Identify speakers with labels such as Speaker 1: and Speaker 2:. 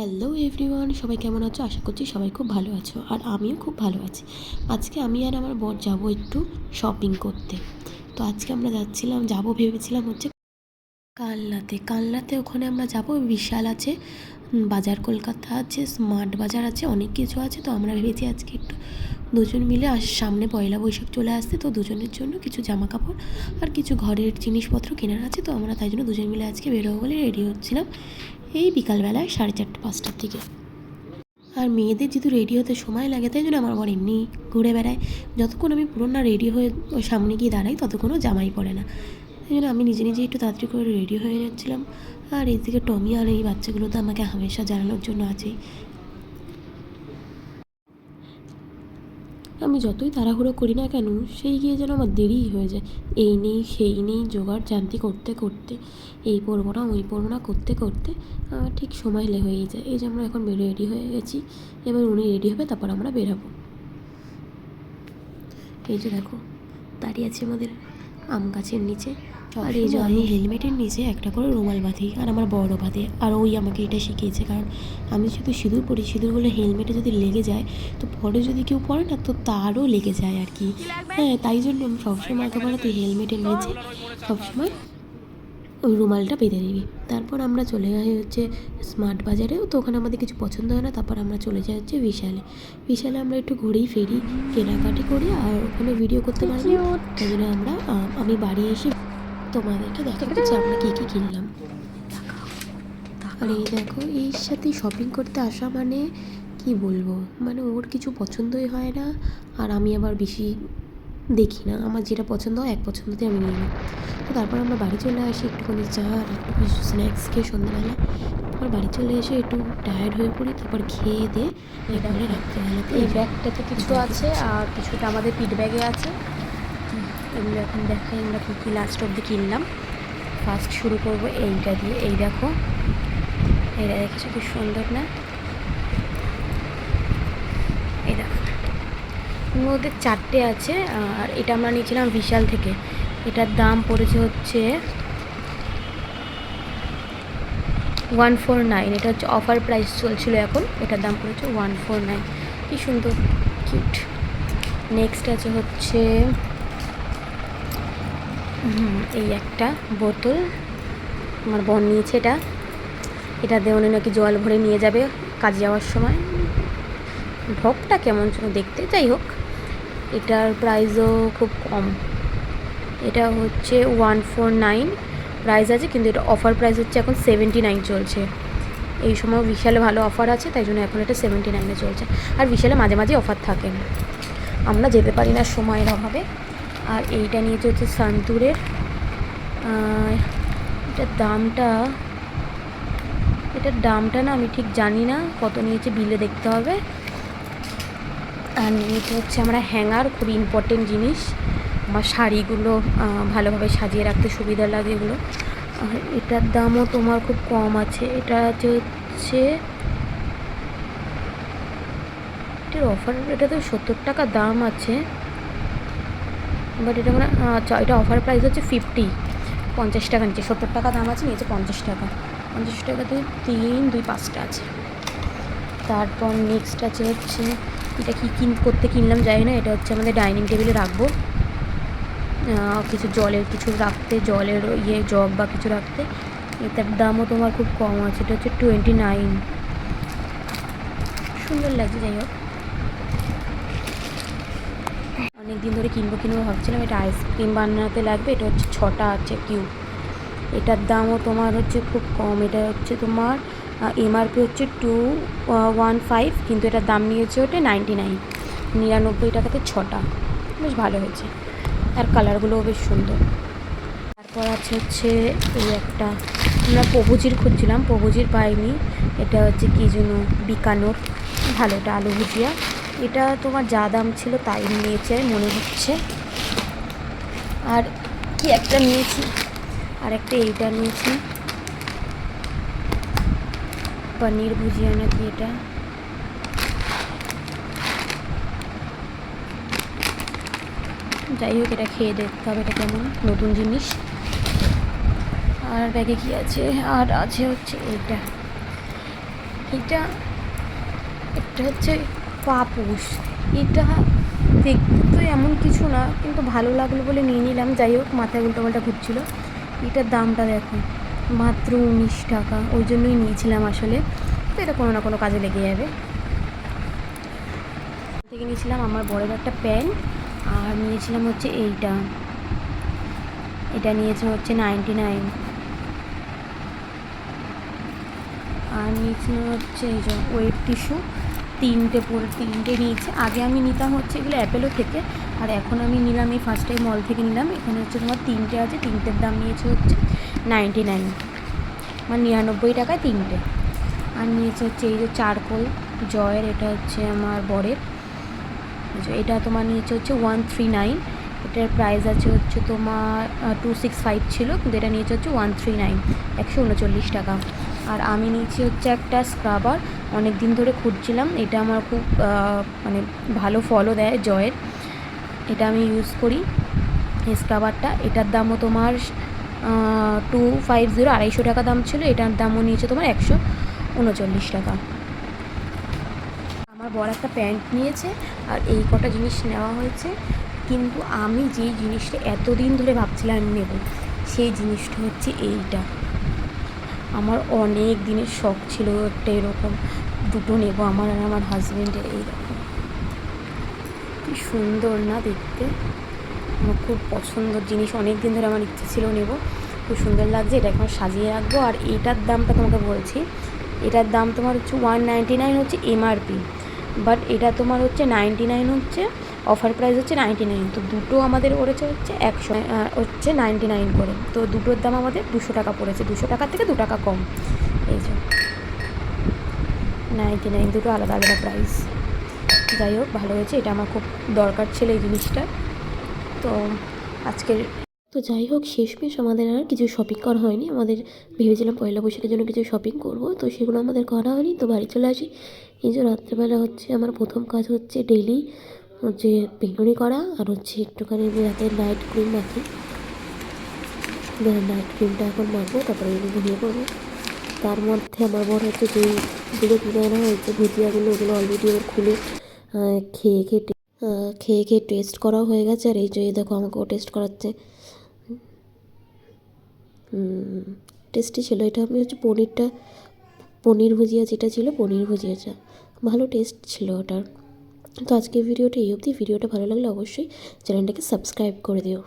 Speaker 1: Hello everyone সবাই কেমন আছো? আশা করছি সবাই খুব ভালো আছো, আর আমিও খুব ভালো আছি। আজকে আমি আর আমার বর যাব একটু শপিং করতে। তো আজকে আমরা যাচ্ছিলাম, যাব ভেবেছিলাম হচ্ছে কালনাতে। কালনাতে ওখানে আমরা যাব, বিশাল আছে বাজার কলকাতা আছে স্মার্ট বাজার আছে, অনেক কিছু আছে। তো আমরা ভেবেছি আজকে একটু দুজন মিলে আস, সামনে পয়লা বৈশাখ চলে আসছে, তো দুজনের জন্য কিছু জামা কাপড় আর কিছু ঘরের জিনিসপত্র কেনার আছে। তো আমরা তাই জন্য দুজন মিলে আজকে বেরোবো বলে রেডি হচ্ছিলাম। এই বিকালবেলায় সাড়ে চারটে, পাঁচটার দিকে। আর মেয়েদের যেহেতু রেডি হতে সময় লাগে, তাই জন্য আমার বর এমনি ঘুরে বেড়ায়। যতক্ষণ আমি পুরো না রেডি হয়ে সামনে গিয়ে দাঁড়াই, ততক্ষণও জামাই পড়ে না। তাই জন্য আমি নিজে নিজে একটু তাড়াতাড়ি করে রেডি হয়ে যাচ্ছিলাম আর এদিকে টমি আর এই বাচ্চাগুলো তো আমাকে হামেশা জানানোর জন্য আছেই আমি যতই তাড়াহুড়ো করি না কেন, সেই গিয়ে যেন আমার দেরিই হয়ে যায়। এই নেই, সেই নেই, জোগাড় জানতি করতে করতে, এই পড়ব না, ওই পড়ব না, করতে করতে আমার ঠিক সময় হয়েই যায়। এই যে আমরা এখন রেডি হয়ে গেছি, এবার উনি রেডি হবে, তারপর আমরা বেরাবো। এই যে দেখো, দাঁড়িয়ে আছি আমাদের আম গাছের নিচে। আর এই যে আমি হেলমেটের নিচে একটা করে রুমাল বাঁধি, আর আমার বড় বাঁধে, আর ওই আমাকে এটা শিখিয়েছে, কারণ আমি যেহেতু সিঁদুর পরি সিঁদুরগুলো হেলমেটে যদি লেগে যায়, তো পরে যদি কেউ পরে না, তো তারও লেগে যায় আর কি। হ্যাঁ তাই জন্য আমি সবসময় একেবারে তুই হেলমেটের নিচে সবসময় ওই রুমালটা বেঁধে দিবি তারপর আমরা চলে যাই হচ্ছে স্মার্ট বাজারেও তো ওখানে আমাদের কিছু পছন্দ হয় না, তারপর আমরা চলে যাই হচ্ছে বিশালে। বিশালে আমরা একটু ঘুরেই ফিরি, কেনাকাটি করি, আর ওখানে ভিডিও করতে পারব। তাই জন্য আমরা আমি বাড়ি এসে তোমাদেরকে দেখাবো যে আমরা কী কী কিনলাম। আর এই দেখো এর সাথে শপিং করতে আসা মানে কি বলব? মানে ওর কিছু পছন্দই হয় না আর আমি আবার বেশি দেখি না। আমার যেটা পছন্দ হয় এক পছন্দতে আমি নিই। না তো তারপর আমরা বাড়ি চলে আসি একটুখানি চা আর একটু কিছু স্ন্যাক্স খেয়ে সন্ধ্যাবেলা। তারপর বাড়ি চলে এসে একটু টায়ার্ড হয়ে পড়ি তারপর খেয়ে দিয়ে এবারে রাত্রেবেলাতে
Speaker 2: এই ব্যাগটাতে কিছু আছে আর কিছুটা আমাদের পিট ব্যাগে আছে। এগুলো এখন দেখাই আমরা কী কী লাস্ট অব্দি কিনলাম। ফার্স্ট শুরু করব এইটা দিয়ে। এই দেখো এটা দেখেছ খুব সুন্দর না? এই দেখো, মধ্যে চারটে আছে, আর এটা আমরা নিয়েছিলাম বিশাল থেকে। এটার দাম পড়েছে হচ্ছে ওয়ান ফোর নাইন এটা হচ্ছে অফার প্রাইস চলছিল এখন। এটার দাম পড়েছে ওয়ান ফোর নাইন কী সুন্দর কিউট নেক্সট আছে হচ্ছে এই একটা বোতল। আমার বোন নিয়েছে এটা। এটা দিয়ে উনি নাকি জল ভরে নিয়ে যাবে কাজে যাওয়ার সময়। ঢকটা কেমন দেখতে, যাই হোক। এটার প্রাইসও খুব কম। এটা হচ্ছে ওয়ান ফোর নাইন প্রাইস আছে, কিন্তু এটা অফার প্রাইস হচ্ছে এখন সেভেন্টি নাইন চলছে। এই সময় বিশালে ভালো অফার আছে, তাই জন্য এখন এটা সেভেন্টি নাইনে চলছে। আর বিশালে মাঝে মাঝে অফার থাকে। আমরা যেতে পারি না সময়ের অভাবে। আর এইটা নিয়েছে হচ্ছে সান্তুরের। এটার দামটা এটার দামটা না আমি ঠিক জানি না, কত নিয়েছে বিলে দেখতে হবে। আর নিয়েছে হচ্ছে আমরা হ্যাঙ্গার, খুব ইম্পর্টেন্ট জিনিস। আমার শাড়িগুলো ভালোভাবে সাজিয়ে রাখতে সুবিধা লাগে এগুলো। আর এটার দামও তোমার খুব কম আছে। এটা হচ্ছে, এটার অফার এটা তো সত্তর টাকা দাম আছে। বাট এটা মানে আচ্ছা এটা অফার প্রাইস হচ্ছে ফিফটি পঞ্চাশ টাকা নিচে, সত্তর টাকা দাম আছে নিয়েছে পঞ্চাশ টাকা। পঞ্চাশ টাকাতে তিন, দুই, পাঁচটা আছে। তারপর নেক্সট আছে হচ্ছে, এটা কি কিন, করতে কিনলাম যাই না, এটা হচ্ছে আমাদের ডাইনিং টেবিলে রাখব। কিছু জলের, কিছু রাখতে, জলের ইয়ে জগ বা কিছু রাখতে। এটার দামও তোমার খুব কম আছে, এটা হচ্ছে টোয়েন্টি নাইন সুন্দর লাগছে, যাই হোক। অনেক দিন ধরে কিনবো কিনবো ভাবছিলাম, এটা আইসক্রিম বানাতে লাগবে, এটা হচ্ছে ছটা আছে কিউব এটার দামও তোমার হচ্ছে খুব কম, এটা হচ্ছে তোমার এমআরপি হচ্ছে টু ওয়ান ফাইভ কিন্তু এটার দাম নিয়েছে ওটা নাইনটি নাইন নিরানব্বই টাকাতে ছটা। বেশ ভালো হয়েছে। আর কালারগুলোও বেশ সুন্দর। তারপর আছে হচ্ছে এই একটা, আমরা প্রভুজির খুঁজছিলাম প্রভুজির পাইনি, এটা হচ্ছে কি যেন বিকানোর, ভালো, এটা আলু ভুজিয়া। এটা তোমার যা দাম ছিল তাই নিয়েছে মনে হচ্ছে। আর কি একটা নিয়েছি? আর একটা এইটা নিয়েছি। পনির ভুজিয়া নাকি এটা? যাই হোক, এটা খেয়ে দেখতে হবে এটা কেমন, নতুন জিনিস। আর ব্যাগে কি আছে? আর আছে হচ্ছে এইটা। এটা এটা হচ্ছে পাপুস এটা দেখতে তো এমন কিছু না, কিন্তু ভালো লাগল বলে নিয়ে নিলাম। যাই হোক, মাথায় উল্টোপাল্টা ঘুরছিল। এটার দামটা দেখো, মাত্র উনিশ টাকা। ওই জন্যই নিয়েছিলাম আসলে। তো এটা কোনো না কোনো কাজে লেগে যাবে। থেকে নিয়েছিলাম আমার বড়ের একটা প্যান্ট, আর নিয়েছিলাম হচ্ছে এইটা। এটা নিয়েছে হচ্ছে নাইনটি নাইন। আর নিয়েছিলাম হচ্ছে এই যে ওয়েট টিস্যু। তিনটে পুরো তিনটে নিয়েছে। আগে আমি নিতাম হচ্ছে এগুলো অ্যাপেলো থেকে, আর এখন আমি নিলাম এই ফার্স্ট টাইম মল থেকে নিলাম। এখানে হচ্ছে তোমার তিনটে আছে, তিনটের দাম নিয়েছে হচ্ছে নাইনটি নাইন মানে নিরানব্বই টাকায় তিনটে। আর নিয়েছে হচ্ছে এই যে চারকোল, জয়ের, এটা হচ্ছে আমার বরের। এটা তোমার নিয়েছে হচ্ছে ওয়ান থ্রি নাইন এটার প্রাইস আছে হচ্ছে তোমার টু সিক্স ফাইভ ছিল, কিন্তু এটা নিয়েছে হচ্ছে ওয়ান থ্রি নাইন একশো উনচল্লিশ টাকা। আর আমি নিয়েছি হচ্ছে একটা স্ক্রাবার অনেক দিন ধরে খুঁজছিলাম, এটা আমার খুব মানে ভালো ফলও দেয় জয়ের। এটা আমি ইউজ করি এই স্ক্রাবারটা এটার দামও তোমার টু ফাইভ জিরো আড়াইশো টাকা দাম ছিল। এটার দামও নিয়েছে তোমার একশো উনচল্লিশ টাকা। আমার বড় একটা প্যান্ট নিয়েছে আর এই কটা জিনিস নেওয়া হয়েছে। কিন্তু আমি যেই জিনিসটা এতদিন ধরে ভাবছিলাম নেব, সেই জিনিসটা হচ্ছে এইটা। আমার অনেক দিনের শখ ছিল একটা এরকম দুটো নেব, আমার আর আমার হাজব্যান্ডের এইরকম। কি সুন্দর না দেখতে? আমার খুব পছন্দের জিনিস অনেক দিন ধরে আমার ইচ্ছে ছিল নেব। খুব সুন্দর লাগছে, এটা এখন সাজিয়ে রাখব। আর এটার দামটা তোমাকে বলছি, এটার দাম তোমার হচ্ছে ওয়ান নাইনটি নাইন হচ্ছে এমআরপি বাট এটা তোমার হচ্ছে নাইনটি নাইন হচ্ছে অফার প্রাইস হচ্ছে নাইনটি নাইন তো দুটো আমাদের পড়েছে হচ্ছে একশো হচ্ছে নাইনটি নাইন করে। তো দুটোর দাম আমাদের দুশো টাকা পড়েছে, দুশো টাকা থেকে দু টাকা কম। এই যে। নাইনটি নাইন দুটো আলাদা আলাদা প্রাইস যাই হোক, ভালো হয়েছে, এটা আমার খুব দরকার ছিল এই জিনিসটা। তো আজকের
Speaker 1: তো যাই হোক, শেষমেশ আমাদের আর কিছু শপিং করা হয়নি। আমাদের ভেবেছিলাম পয়লা বৈশাখের জন্য কিছু শপিং করব, তো সেগুলো আমাদের করা হয়নি, তো বাড়ি চলে আসি। এই যে রাত্রেবেলা হচ্ছে আমার প্রথম কাজ হচ্ছে ডেইলি হচ্ছে বেগুনি করা আর হচ্ছে একটুখানি রাতে নাইট ক্রিম মাখি। নাইট ক্রিমটা এখন মাখবো, তারপরে ঘুমিয়ে পড়ব। তার মধ্যে আমার বড় হচ্ছে যেগুলো কিনে আনা হয়েছে ভুজিয়াগুলো ওগুলো অলরেডি ওর খুলে খেয়ে খেয়ে খেয়ে খেয়ে টেস্ট করাও হয়ে গেছে। আর এই যে দেখো আমাকেও টেস্ট করাচ্ছে। টেস্টি ছিল। এটা আমি হচ্ছে পনিরটা, পনির ভুজিয়া যেটা ছিল, পনির ভুজিয়াটা। ভালো টেস্ট ছিল ওটার। তো আজকের ভিডিওটা এই অবধি। ভিডিওটা ভালো লাগলে অবশ্যই চ্যানেলটাকে সাবস্ক্রাইব করে দিও।